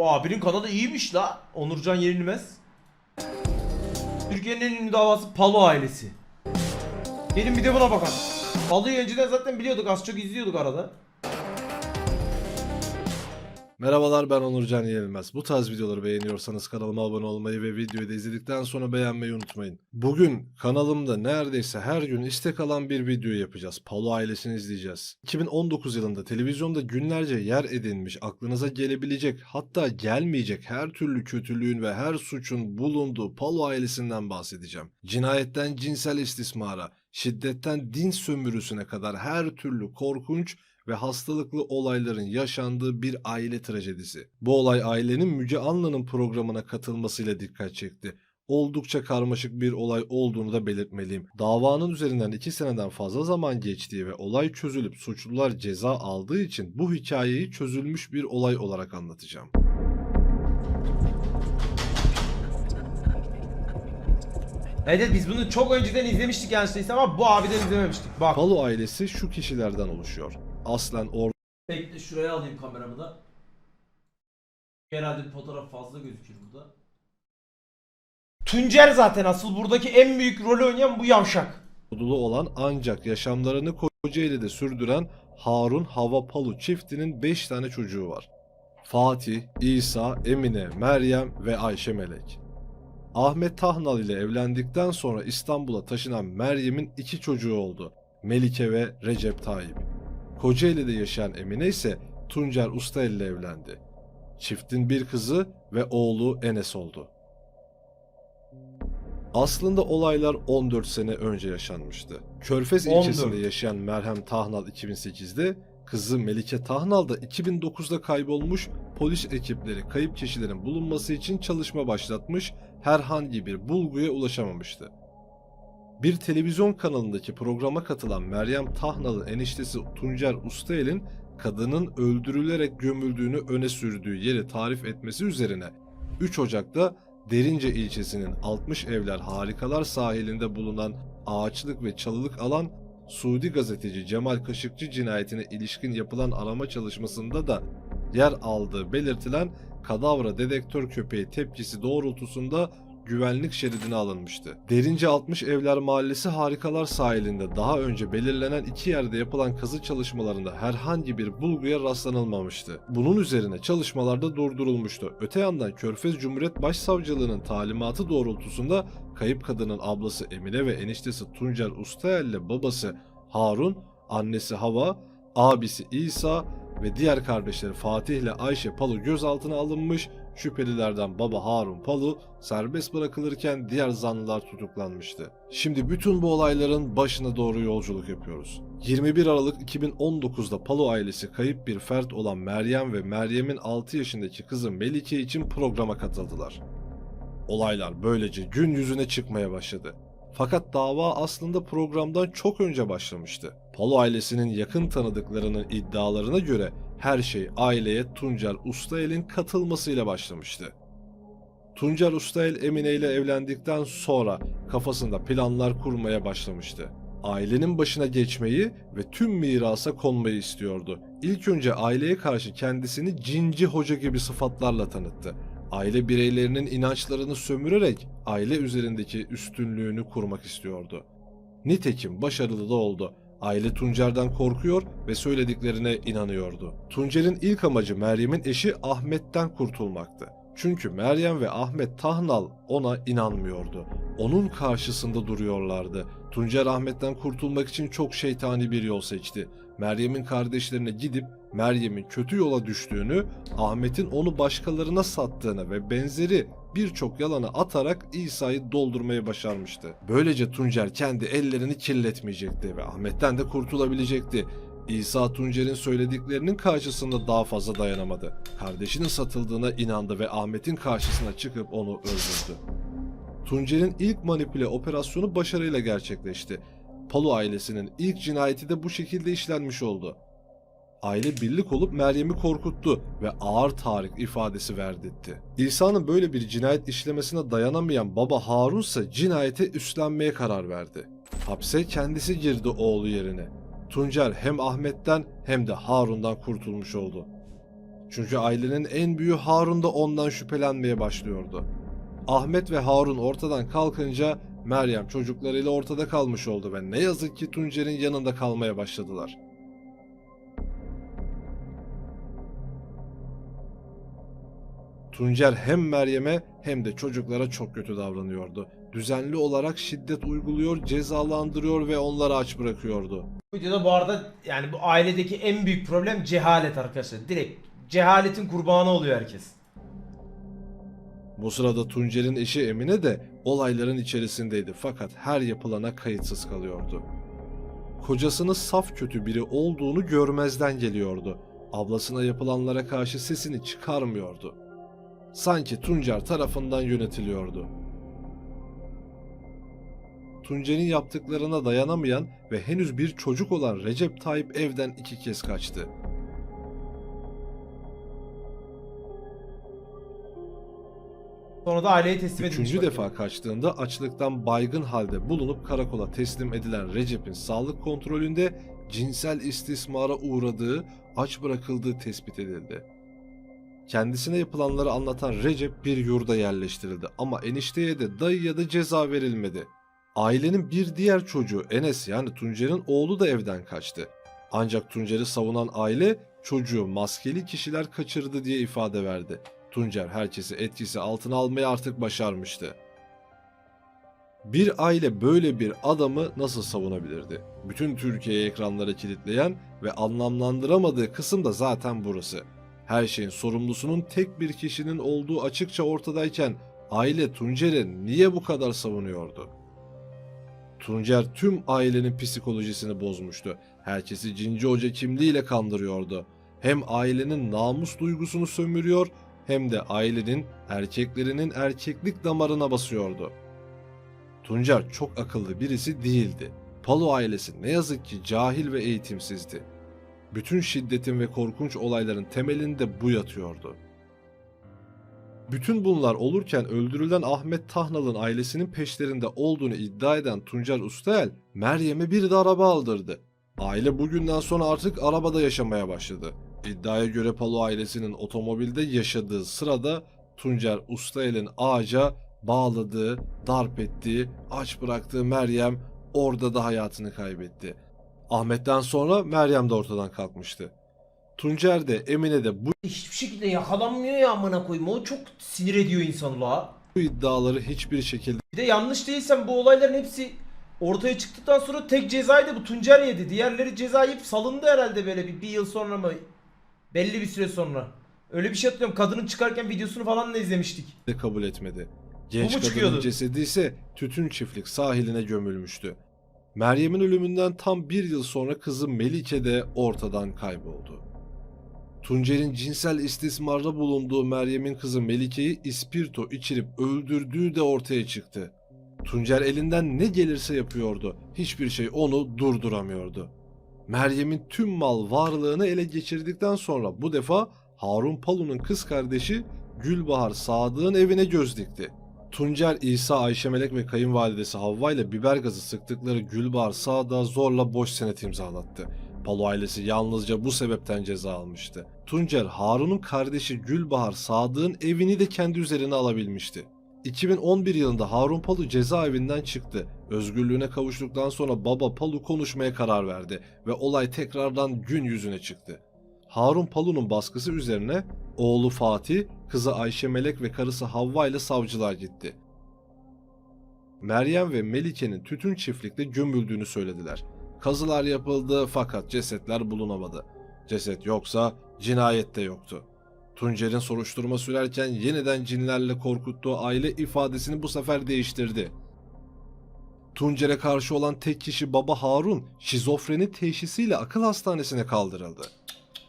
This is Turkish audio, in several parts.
O abinin kanalı iyiymiş la. Onurcan Yenilmez. Türkiye'nin en ünlü davası Palo ailesi. Gelin bir de buna bakalım. Palo'yu önceden zaten biliyorduk az çok izliyorduk arada. Merhabalar ben Onurcan Yenilmez. Bu tarz videoları beğeniyorsanız kanalıma abone olmayı ve videoyu da izledikten sonra beğenmeyi unutmayın. Bugün kanalımda neredeyse her gün istek alan bir video yapacağız. Palo ailesini izleyeceğiz. 2019 yılında televizyonda günlerce yer edinmiş, aklınıza gelebilecek hatta gelmeyecek her türlü kötülüğün ve her suçun bulunduğu Palo ailesinden bahsedeceğim. Cinayetten cinsel istismara, şiddetten din sömürüsüne kadar her türlü korkunç ve hastalıklı olayların yaşandığı bir aile trajedisi. Bu olay ailenin Müge Anlı'nın programına katılmasıyla dikkat çekti. Oldukça karmaşık bir olay olduğunu da belirtmeliyim. Davanın üzerinden 2 seneden fazla zaman geçtiği ve olay çözülüp suçlular ceza aldığı için bu hikayeyi çözülmüş bir olay olarak anlatacağım. Evet biz bunu çok önceden izlemiştik yanlış ama bu abiden izlememiştik. Bak. Palo ailesi şu kişilerden oluşuyor. Aslen Or Bekle şuraya alayım kameramı da. Herhalde bir fotoğraf fazla gözükür burada. Tuncer zaten asıl buradaki en büyük rolü oynayan bu yavşak. Ordulu olan ancak yaşamlarını Kocaeli'de sürdüren Harun Hava Palu çiftinin 5 tane çocuğu var. Fatih, İsa, Emine, Meryem ve Ayşe Melek. Ahmet Tahnal ile evlendikten sonra İstanbul'a taşınan Meryem'in iki çocuğu oldu. Melike ve Recep Tayyip. Kocaeli'de yaşayan Emine ise Tuncer Ustael ile evlendi. Çiftin bir kızı ve oğlu Enes oldu. Aslında olaylar 14 sene önce yaşanmıştı. Körfez 14. ilçesinde yaşayan Merhem Tahnal 2008'de, kızı Melike Tahnal da 2009'da kaybolmuş, polis ekipleri kayıp kişilerin bulunması için çalışma başlatmış, herhangi bir bulguya ulaşamamıştı. Bir televizyon kanalındaki programa katılan Meryem Tahnal'ın eniştesi Tuncer Ustael'in kadının öldürülerek gömüldüğünü öne sürdüğü yeri tarif etmesi üzerine 3 Ocak'ta Derince ilçesinin 60 evler harikalar sahilinde bulunan ağaçlık ve çalılık alan Suudi gazeteci Cemal Kaşıkçı cinayetine ilişkin yapılan arama çalışmasında da yer aldığı belirtilen kadavra dedektör köpeği tepkisi doğrultusunda güvenlik şeridine alınmıştı. Derince 60 Evler Mahallesi Harikalar sahilinde daha önce belirlenen iki yerde yapılan kazı çalışmalarında herhangi bir bulguya rastlanılmamıştı. Bunun üzerine çalışmalar da durdurulmuştu. Öte yandan Körfez Cumhuriyet Başsavcılığının talimatı doğrultusunda kayıp kadının ablası Emine ve eniştesi Tuncer Ustayel ile babası Harun, annesi Hava, abisi İsa ve diğer kardeşleri Fatih ile Ayşe Palu gözaltına alınmış, şüphelilerden baba Harun Palu serbest bırakılırken diğer zanlılar tutuklanmıştı. Şimdi bütün bu olayların başına doğru yolculuk yapıyoruz. 21 Aralık 2019'da Palu ailesi kayıp bir fert olan Meryem ve Meryem'in 6 yaşındaki kızı Melike için programa katıldılar. Olaylar böylece gün yüzüne çıkmaya başladı. Fakat dava aslında programdan çok önce başlamıştı. Palo ailesinin yakın tanıdıklarının iddialarına göre her şey aileye Tuncer Ustael'in katılmasıyla başlamıştı. Tuncer Ustael Emine ile evlendikten sonra kafasında planlar kurmaya başlamıştı. Ailenin başına geçmeyi ve tüm mirasa konmayı istiyordu. İlk önce aileye karşı kendisini cinci hoca gibi sıfatlarla tanıttı aile bireylerinin inançlarını sömürerek aile üzerindeki üstünlüğünü kurmak istiyordu. Nitekim başarılı da oldu. Aile Tuncer'den korkuyor ve söylediklerine inanıyordu. Tuncer'in ilk amacı Meryem'in eşi Ahmet'ten kurtulmaktı. Çünkü Meryem ve Ahmet Tahnal ona inanmıyordu. Onun karşısında duruyorlardı. Tuncer Ahmet'ten kurtulmak için çok şeytani bir yol seçti. Meryem'in kardeşlerine gidip Meryem'in kötü yola düştüğünü, Ahmet'in onu başkalarına sattığını ve benzeri birçok yalanı atarak İsa'yı doldurmayı başarmıştı. Böylece Tuncer kendi ellerini kirletmeyecekti ve Ahmet'ten de kurtulabilecekti. İsa Tuncer'in söylediklerinin karşısında daha fazla dayanamadı. Kardeşinin satıldığına inandı ve Ahmet'in karşısına çıkıp onu öldürdü. Tuncer'in ilk manipüle operasyonu başarıyla gerçekleşti. Palu ailesinin ilk cinayeti de bu şekilde işlenmiş oldu. Aile birlik olup Meryem'i korkuttu ve ağır tarih ifadesi verdirtti. İsa'nın böyle bir cinayet işlemesine dayanamayan baba Harun ise cinayete üstlenmeye karar verdi. Hapse kendisi girdi oğlu yerine. Tuncer hem Ahmet'ten hem de Harun'dan kurtulmuş oldu. Çünkü ailenin en büyüğü Harun da ondan şüphelenmeye başlıyordu. Ahmet ve Harun ortadan kalkınca Meryem çocuklarıyla ortada kalmış oldu ve ne yazık ki Tuncer'in yanında kalmaya başladılar. Tuncer hem Meryem'e hem de çocuklara çok kötü davranıyordu. Düzenli olarak şiddet uyguluyor, cezalandırıyor ve onları aç bırakıyordu. Bu videoda bu arada yani bu ailedeki en büyük problem cehalet arkadaşlar. Direkt cehaletin kurbanı oluyor herkes. Bu sırada Tuncer'in eşi Emine de olayların içerisindeydi fakat her yapılana kayıtsız kalıyordu. Kocasının saf kötü biri olduğunu görmezden geliyordu. Ablasına yapılanlara karşı sesini çıkarmıyordu. Sanki Tuncer tarafından yönetiliyordu. Tuncer'in yaptıklarına dayanamayan ve henüz bir çocuk olan Recep Tayyip evden iki kez kaçtı. Sonra da aileye teslim edilmiş. Üçüncü bakayım. defa kaçtığında açlıktan baygın halde bulunup karakola teslim edilen Recep'in sağlık kontrolünde cinsel istismara uğradığı, aç bırakıldığı tespit edildi. Kendisine yapılanları anlatan Recep bir yurda yerleştirildi ama enişteye de dayıya da ceza verilmedi. Ailenin bir diğer çocuğu Enes yani Tuncer'in oğlu da evden kaçtı. Ancak Tuncer'i savunan aile çocuğu maskeli kişiler kaçırdı diye ifade verdi. Tuncer herkesi etkisi altına almayı artık başarmıştı. Bir aile böyle bir adamı nasıl savunabilirdi? Bütün Türkiye'yi ekranlara kilitleyen ve anlamlandıramadığı kısım da zaten burası. Her şeyin sorumlusunun tek bir kişinin olduğu açıkça ortadayken aile Tuncer'i niye bu kadar savunuyordu? Tuncer tüm ailenin psikolojisini bozmuştu. Herkesi Cinci Hoca kimliğiyle kandırıyordu. Hem ailenin namus duygusunu sömürüyor hem de ailenin erkeklerinin erkeklik damarına basıyordu. Tuncer çok akıllı birisi değildi. Palo ailesi ne yazık ki cahil ve eğitimsizdi. Bütün şiddetin ve korkunç olayların temelinde bu yatıyordu. Bütün bunlar olurken öldürülen Ahmet Tahnal'ın ailesinin peşlerinde olduğunu iddia eden Tuncer Ustael, Meryem'e bir de araba aldırdı. Aile bugünden sonra artık arabada yaşamaya başladı. İddiaya göre Palo ailesinin otomobilde yaşadığı sırada Tuncer Ustael'in ağaca bağladığı, darp ettiği, aç bıraktığı Meryem orada da hayatını kaybetti. Ahmet'ten sonra Meryem de ortadan kalkmıştı. Tuncer de Emine de bu Hiçbir şekilde yakalanmıyor ya amına koyayım. O çok sinir ediyor insanı la. iddiaları hiçbir şekilde Bir de yanlış değilsem bu olayların hepsi ortaya çıktıktan sonra tek cezayı da bu Tuncer yedi. Diğerleri ceza yiyip salındı herhalde böyle bir, bir yıl sonra mı? Belli bir süre sonra. Öyle bir şey hatırlıyorum. Kadının çıkarken videosunu falan da izlemiştik. de kabul etmedi. Genç kadının çıkıyordu? cesedi ise tütün çiftlik sahiline gömülmüştü. Meryem'in ölümünden tam bir yıl sonra kızı Melike de ortadan kayboldu. Tuncer'in cinsel istismarda bulunduğu Meryem'in kızı Melike'yi ispirto içirip öldürdüğü de ortaya çıktı. Tuncer elinden ne gelirse yapıyordu. Hiçbir şey onu durduramıyordu. Meryem'in tüm mal varlığını ele geçirdikten sonra bu defa Harun Palu'nun kız kardeşi Gülbahar Sadık'ın evine göz dikti. Tuncer, İsa, Ayşe Melek ve kayınvalidesi Havva ile biber gazı sıktıkları Gülbahar Sadık'a zorla boş senet imzalattı. Palo ailesi yalnızca bu sebepten ceza almıştı. Tuncer, Harun'un kardeşi Gülbahar Sadık'ın evini de kendi üzerine alabilmişti. 2011 yılında Harun Palu cezaevinden çıktı. Özgürlüğüne kavuştuktan sonra baba Palu konuşmaya karar verdi ve olay tekrardan gün yüzüne çıktı. Harun Palu'nun baskısı üzerine oğlu Fatih, kızı Ayşe Melek ve karısı Havva ile savcılığa gitti. Meryem ve Melike'nin tütün çiftlikte gömüldüğünü söylediler. Kazılar yapıldı fakat cesetler bulunamadı. Ceset yoksa cinayet de yoktu. Tuncer'in soruşturma sürerken yeniden cinlerle korkuttuğu aile ifadesini bu sefer değiştirdi. Tuncer'e karşı olan tek kişi baba Harun şizofreni teşhisiyle akıl hastanesine kaldırıldı.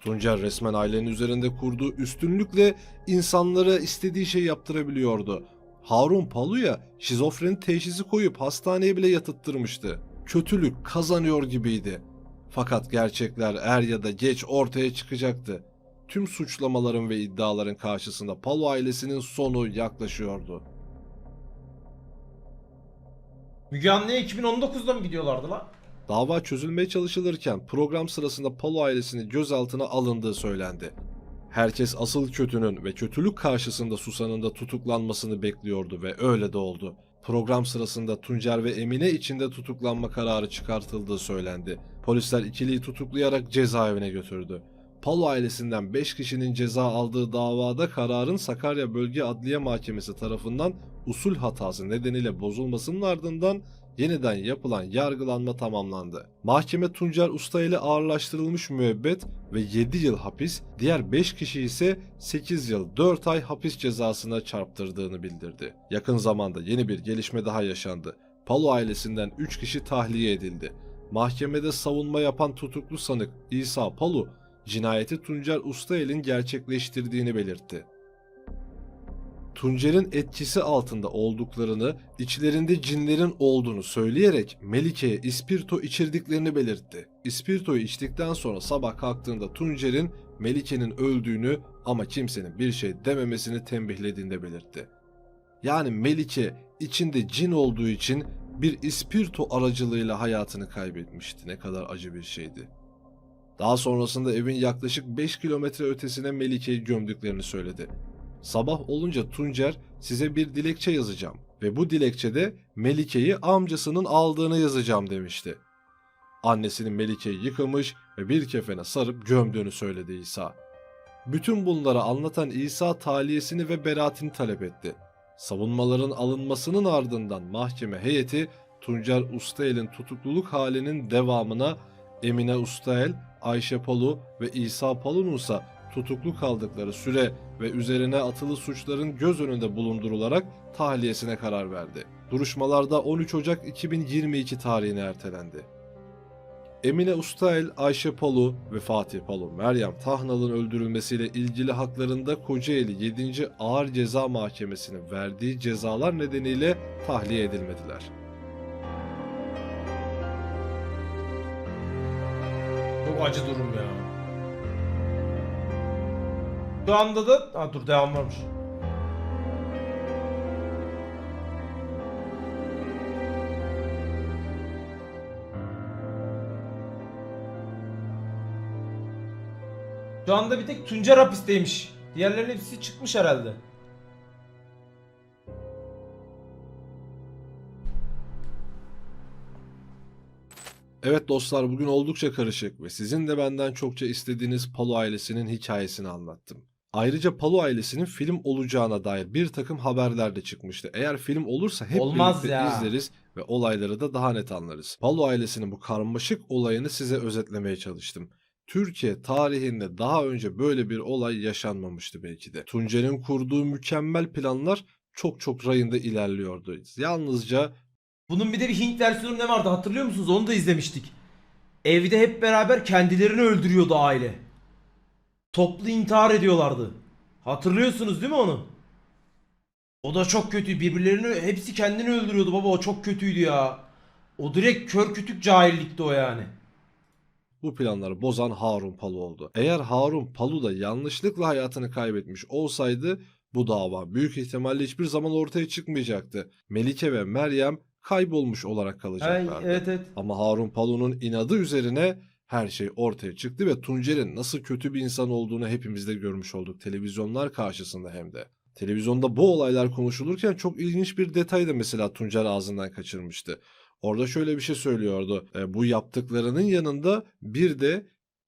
Tuncer resmen ailenin üzerinde kurduğu üstünlükle insanlara istediği şey yaptırabiliyordu. Harun Palu'ya şizofreni teşhisi koyup hastaneye bile yatıttırmıştı. Kötülük kazanıyor gibiydi. Fakat gerçekler er ya da geç ortaya çıkacaktı. Tüm suçlamaların ve iddiaların karşısında Palu ailesinin sonu yaklaşıyordu. Müge Anlı'ya 2019'da mı gidiyorlardı la? Dava çözülmeye çalışılırken program sırasında Palo ailesinin gözaltına alındığı söylendi. Herkes asıl kötünün ve kötülük karşısında susanın da tutuklanmasını bekliyordu ve öyle de oldu. Program sırasında Tuncer ve Emine içinde tutuklanma kararı çıkartıldığı söylendi. Polisler ikiliyi tutuklayarak cezaevine götürdü. Palo ailesinden 5 kişinin ceza aldığı davada kararın Sakarya Bölge Adliye Mahkemesi tarafından usul hatası nedeniyle bozulmasının ardından yeniden yapılan yargılanma tamamlandı. Mahkeme Tuncer Usta ile ağırlaştırılmış müebbet ve 7 yıl hapis, diğer 5 kişi ise 8 yıl 4 ay hapis cezasına çarptırdığını bildirdi. Yakın zamanda yeni bir gelişme daha yaşandı. Palo ailesinden 3 kişi tahliye edildi. Mahkemede savunma yapan tutuklu sanık İsa Palu, cinayeti Tuncer Ustael'in gerçekleştirdiğini belirtti. Tuncer'in etkisi altında olduklarını, içlerinde cinlerin olduğunu söyleyerek Melike'ye ispirto içirdiklerini belirtti. İspirtoyu içtikten sonra sabah kalktığında Tuncer'in Melike'nin öldüğünü ama kimsenin bir şey dememesini tembihlediğini de belirtti. Yani Melike içinde cin olduğu için bir ispirto aracılığıyla hayatını kaybetmişti. Ne kadar acı bir şeydi. Daha sonrasında evin yaklaşık 5 kilometre ötesine Melike'yi gömdüklerini söyledi. Sabah olunca Tuncer size bir dilekçe yazacağım ve bu dilekçede Melike'yi amcasının aldığını yazacağım demişti. Annesinin Melike'yi yıkamış ve bir kefene sarıp gömdüğünü söyledi İsa. Bütün bunları anlatan İsa taliyesini ve beraatini talep etti. Savunmaların alınmasının ardından mahkeme heyeti Tuncer Ustael'in tutukluluk halinin devamına Emine Ustael, Ayşe Palu ve İsa Palu'nun ise tutuklu kaldıkları süre ve üzerine atılı suçların göz önünde bulundurularak tahliyesine karar verdi. Duruşmalarda 13 Ocak 2022 tarihine ertelendi. Emine Ustael, Ayşe Palu ve Fatih Palu, Meryem Tahnal'ın öldürülmesiyle ilgili haklarında Kocaeli 7. Ağır Ceza Mahkemesi'nin verdiği cezalar nedeniyle tahliye edilmediler. Çok acı durum ya. Şu anda da... Ha dur devam varmış. Şu anda bir tek Tuncer hapisteymiş. Diğerlerinin hepsi çıkmış herhalde. Evet dostlar bugün oldukça karışık ve sizin de benden çokça istediğiniz Palu ailesinin hikayesini anlattım. Ayrıca Palu ailesinin film olacağına dair bir takım haberler de çıkmıştı. Eğer film olursa hep Olmaz birlikte ya. izleriz ve olayları da daha net anlarız. Palu ailesinin bu karmaşık olayını size özetlemeye çalıştım. Türkiye tarihinde daha önce böyle bir olay yaşanmamıştı belki de. Tuncer'in kurduğu mükemmel planlar çok çok rayında ilerliyordu. Yalnızca Bunun bir de bir Hint versiyonu ne vardı hatırlıyor musunuz? Onu da izlemiştik. Evde hep beraber kendilerini öldürüyordu aile. Toplu intihar ediyorlardı. Hatırlıyorsunuz değil mi onu? O da çok kötü. Birbirlerini hepsi kendini öldürüyordu baba. O çok kötüydü ya. O direkt kör kütük cahillikti o yani. Bu planları bozan Harun Palu oldu. Eğer Harun Palu da yanlışlıkla hayatını kaybetmiş olsaydı bu dava büyük ihtimalle hiçbir zaman ortaya çıkmayacaktı. Melike ve Meryem kaybolmuş olarak Ay, kalacaklardı. evet evet. Ama Harun Palu'nun inadı üzerine her şey ortaya çıktı ve Tuncer'in nasıl kötü bir insan olduğunu hepimiz de görmüş olduk. Televizyonlar karşısında hem de. Televizyonda bu olaylar konuşulurken çok ilginç bir detay da mesela Tuncer ağzından kaçırmıştı. Orada şöyle bir şey söylüyordu. E, bu yaptıklarının yanında bir de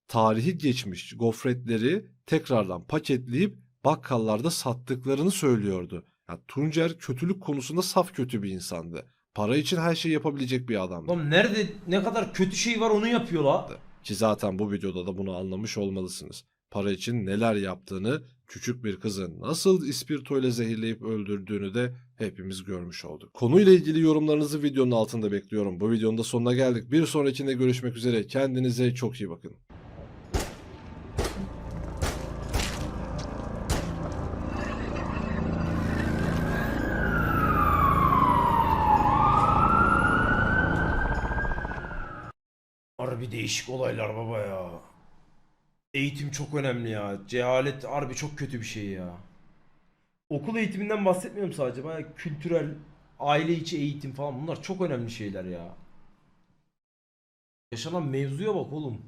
tarihi geçmiş gofretleri tekrardan paketleyip bakkallarda sattıklarını söylüyordu. Ya Tuncer kötülük konusunda saf kötü bir insandı. Para için her şeyi yapabilecek bir adamdı. Oğlum nerede ne kadar kötü şey var onu yapıyor la. Ki zaten bu videoda da bunu anlamış olmalısınız. Para için neler yaptığını, küçük bir kızı nasıl ispirto ile zehirleyip öldürdüğünü de hepimiz görmüş olduk. Konuyla ilgili yorumlarınızı videonun altında bekliyorum. Bu videonun da sonuna geldik. Bir sonrakinde görüşmek üzere. Kendinize çok iyi bakın. Harbi değişik olaylar baba ya. Eğitim çok önemli ya. Cehalet harbi çok kötü bir şey ya. Okul eğitiminden bahsetmiyorum sadece. Baya kültürel, aile içi eğitim falan bunlar çok önemli şeyler ya. Yaşanan mevzuya bak oğlum.